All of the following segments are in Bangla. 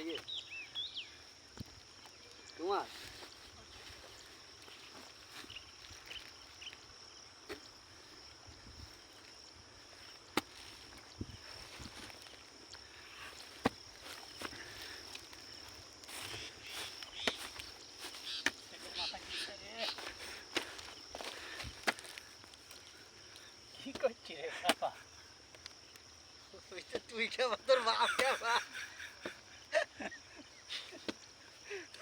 ইয়ে তোমার কি করছি রে বাবা তুই তো তুই খাবা তোর বাপ খাবা তুই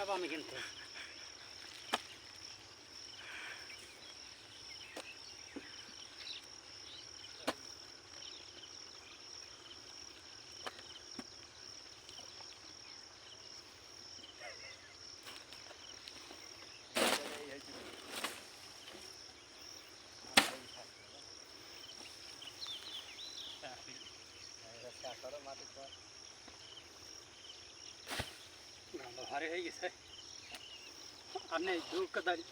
যাব আমি কিন্তু। ভালো ভারী হয়ে গেছে। আপনি দুঃখ দু কাদারি